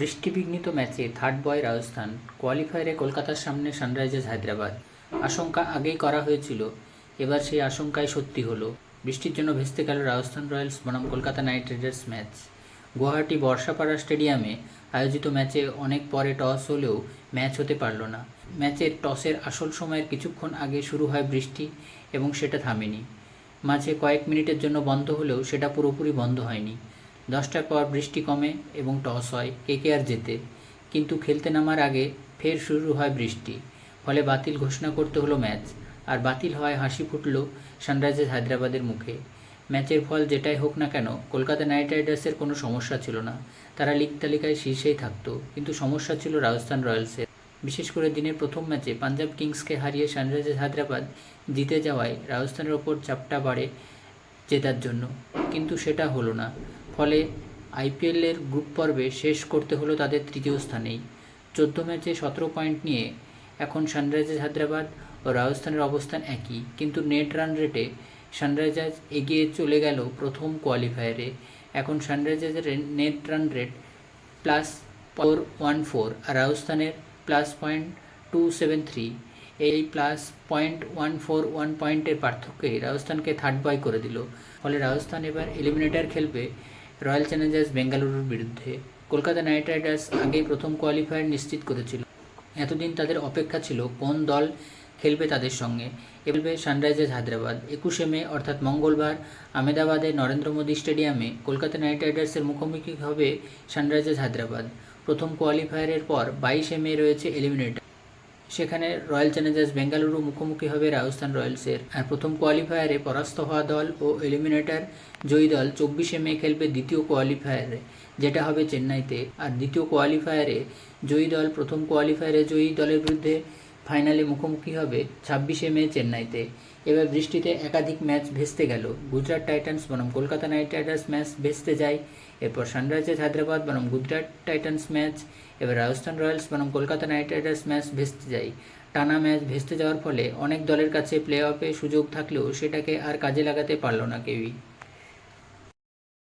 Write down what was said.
বৃষ্টিবিঘ্নিত ম্যাচে থার্ড বয় রাজস্থান কোয়ালিফায়ারে কলকাতার সামনে সানরাইজার্স হায়দ্রাবাদ। আশঙ্কা আগেই করা হয়েছিল, এবার সেই আশঙ্কাই সত্যি হলো। বৃষ্টির জন্য ভেস্তে গেল রাজস্থান রয়্যালস বনাম Kolkata Knight Riders match. Guwahati Barsapara স্টেডিয়ামে আয়োজিত ম্যাচে অনেক পরে টস হলেও ম্যাচ হতে পারল না। ম্যাচের টসের আসল সময়ের কিছুক্ষণ আগে শুরু হয় বৃষ্টি এবং সেটা থামেনি। মাঝে কয়েক মিনিটের জন্য বন্ধ হলেও সেটা পুরোপুরি বন্ধ হয়নি। দশটার পর বৃষ্টি কমে এবং টস হয় কেকেআর জেতে। কিন্তু খেলতে নামার আগে ফের শুরু হয় বৃষ্টি। ফলে বাতিল ঘোষণা করতে হলো ম্যাচ। আর বাতিল হয় হাসি ফুটল সানরাইজার্স হায়দ্রাবাদের মুখে। ম্যাচের ফল যেটাই হোক না কেন, কলকাতা নাইট রাইডার্সের কোনো সমস্যা ছিল না। তারা লিগ তালিকায় শীর্ষেই থাকতো, কিন্তু সমস্যা ছিল রাজস্থান রয়্যালসের। বিশেষ করে দিনের প্রথম ম্যাচে পাঞ্জাব কিংসকে হারিয়ে সানরাইজার্স হায়দ্রাবাদ জিতে যাওয়ায় রাজস্থানের ওপর চাপটা বাড়ে জেতার জন্য। কিন্তু সেটা হলো না। ফলে আইপিএলের গ্রুপ পর্বে শেষ করতে হলো তাদের তৃতীয় স্থানেই। চোদ্দ ম্যাচে সতেরো পয়েন্ট নিয়ে এখন সানরাইজার্স হায়দ্রাবাদ ও রাজস্থানের অবস্থান একই, কিন্তু নেট রান রেটে সানরাইজার্স এগিয়ে চলে গেল প্রথম কোয়ালিফায়ারে। এখন সানরাইজার্সের net run rate plus four one four আর রাজস্থানের plus point two seven three. এই plus point one four one পয়েন্টের পার্থক্যে রাজস্থানকে থার্ড বয় করে দিল। ফলে রাজস্থান এবার এলিমিনেটার খেলবে রয়্যাল চ্যালেঞ্জার্স বেঙ্গালুরুর বিরুদ্ধে কলকাতা নাইট রাইডার্স আগেই প্রথম কোয়ালিফায়ার নিশ্চিত করেছিল। এতদিন তাদের অপেক্ষা ছিল কোন দল খেলবে তাদের সঙ্গে। খেলবে সানরাইজার্স হায়দ্রাবাদ। একুশে মে, অর্থাৎ মঙ্গলবার, আহমেদাবাদে নরেন্দ্র মোদী স্টেডিয়ামে কলকাতা নাইট রাইডার্সের মুখোমুখি হবে সানরাইজার্স হায়দ্রাবাদ। প্রথম কোয়ালিফায়ারের পর বাইশে মে রয়েছে এলিমিনেটর। সেখানে রয়্যাল চ্যালেঞ্জার্স বেঙ্গালুরু মুখোমুখি হবে রাজস্থান রয়্যালসের। আর প্রথম কোয়ালিফায়ারে পরাস্ত হওয়া দল ও এলিমিনেটর জয়ী দল চব্বিশে মে খেলবে দ্বিতীয় কোয়ালিফায়ারে, যেটা হবে চেন্নাইতে। আর দ্বিতীয় কোয়ালিফায়ারে জয়ী দল, প্রথম কোয়ালিফায়ারে জয়ী দলের বিরুদ্ধে ফাইনালে মুখোমুখি হবে ছাব্বিশে মে চেন্নাইতে। এবার বৃষ্টিতে একাধিক ম্যাচ ভেস্তে গেল। গুজরাট টাইটান্স বনাম কলকাতা নাইট রাইডার্স ম্যাচ ভেস্তে যায়। এরপর সানরাইজার্স হায়দ্রাবাদ বনাম গুজরাট টাইটান্স ম্যাচ। এবার রাজস্থান রয়্যালস বনাম কলকাতা নাইট রাইডার্স ম্যাচ ভেস্তে যায়। টানা ম্যাচ ভেস্তে যাওয়ার ফলে অনেক দলের কাছে প্লে অফে সুযোগ থাকলেও সেটাকে আর কাজে লাগাতে পারল না কেউই।